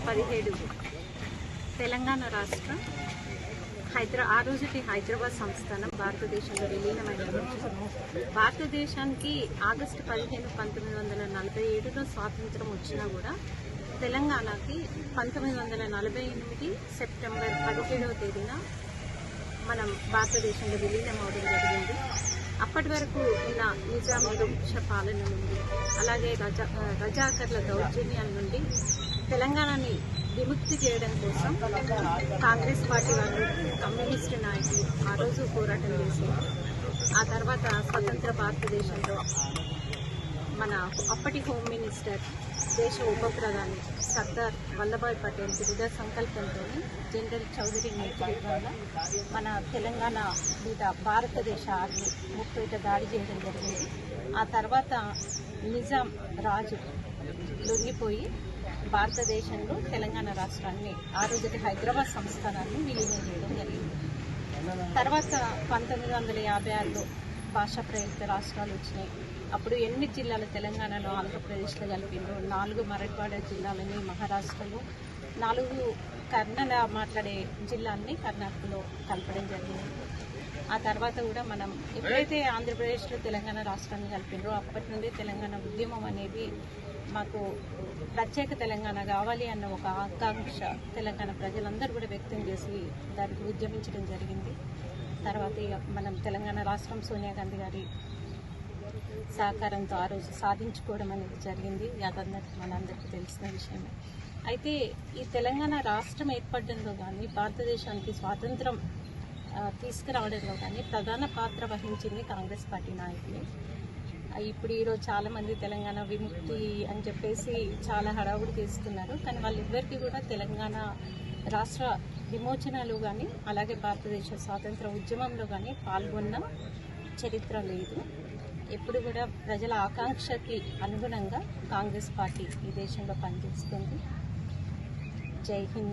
పదిహేడు. తెలంగాణ రాష్ట్రం హైదరా ఆ రోజుటి హైదరాబాద్ సంస్థానం భారతదేశంలో విలీనమైనది భారతదేశానికి ఆగస్టు పదిహేను పంతొమ్మిది వందల నలభై ఏడులో స్వాతంత్రం వచ్చినా కూడా తెలంగాణకి పంతొమ్మిది వందల నలభై ఎనిమిది సెప్టెంబర్ పదిహేడవ తేదీన మనం భారతదేశంలో విలీనం అవడం జరిగింది. అప్పటి వరకు ఉన్న నిజాం దుక్ష పాలన నుండి అలాగే రజా రజాకర్ల దౌర్జన్యాల నుండి తెలంగాణని విముక్తి చేయడం కోసం కాంగ్రెస్ పార్టీ వాళ్ళు కమ్యూనిస్టు నాయకులు ఆ రోజు పోరాటం చేసి ఆ తర్వాత స్వతంత్ర భారతదేశంలో మన అప్పటి హోమ్ మినిస్టర్ దేశ ఉప ప్రధాని సర్దార్ వల్లభాయ్ పటేల్ దృఢ సంకల్పంతో జనరల్ చౌదరి నేతృత్వంలో మన తెలంగాణ మీద భారతదేశ ఆర్మీ ముప్పేట దాడి చేయడం జరిగింది. ఆ తర్వాత నిజాం రాజు లొంగిపోయి భారతదేశంలో తెలంగాణ రాష్ట్రాన్ని ఆ రోజుకి హైదరాబాద్ సంస్థానాన్ని విలీనం చేయడం జరిగింది. తర్వాత పంతొమ్మిది వందల యాభై ఆరులో భాషా ప్రయుక్త రాష్ట్రాలు వచ్చినాయి. అప్పుడు ఎనిమిది జిల్లాలు? తెలంగాణలో ఆంధ్రప్రదేశ్లో కలిపిండ్రు. నాలుగు మరట్వాడ జిల్లాలని మహారాష్ట్రలో నాలుగు కన్నడ మాట్లాడే జిల్లాల్ని కర్ణాటకలో కలపడం జరిగింది. ఆ తర్వాత కూడా మనం ఎప్పుడైతే ఆంధ్రప్రదేశ్లో తెలంగాణ రాష్ట్రాన్ని కలిపిండ్రో అప్పటి నుండి తెలంగాణ ఉద్యమం అనేది మాకు ప్రత్యేక తెలంగాణ కావాలి అన్న ఒక ఆకాంక్ష తెలంగాణ ప్రజలందరూ కూడా వ్యక్తం చేసి దానికి ఉద్యమించడం జరిగింది. తర్వాత ఇక మనం తెలంగాణ రాష్ట్రం సోనియా గాంధీ గారి సహకారంతో ఆ రోజు సాధించుకోవడం అనేది జరిగింది. అదందరికీ మనందరికీ తెలిసిన విషయమే. అయితే ఈ తెలంగాణ రాష్ట్రం ఏర్పడడంలో కానీ భారతదేశానికి స్వాతంత్రం తీసుకురావడంలో కానీ ప్రధాన పాత్ర వహించింది కాంగ్రెస్ పార్టీ నాయకులే. ఇప్పుడు ఈరోజు చాలామంది తెలంగాణ విముక్తి అని చెప్పేసి చాలా హడావుడి చేస్తున్నారు. కానీ వాళ్ళిద్దరికీ కూడా తెలంగాణ రాష్ట్ర విమోచనలు కానీ అలాగే భారతదేశ స్వాతంత్ర ఉద్యమంలో కానీ పాల్గొన్న చరిత్ర లేదు. ఎప్పుడు కూడా ప్రజల ఆకాంక్షకి అనుగుణంగా కాంగ్రెస్ పార్టీ ఈ దేశంలో పనిచేస్తుంది. జై హింద్.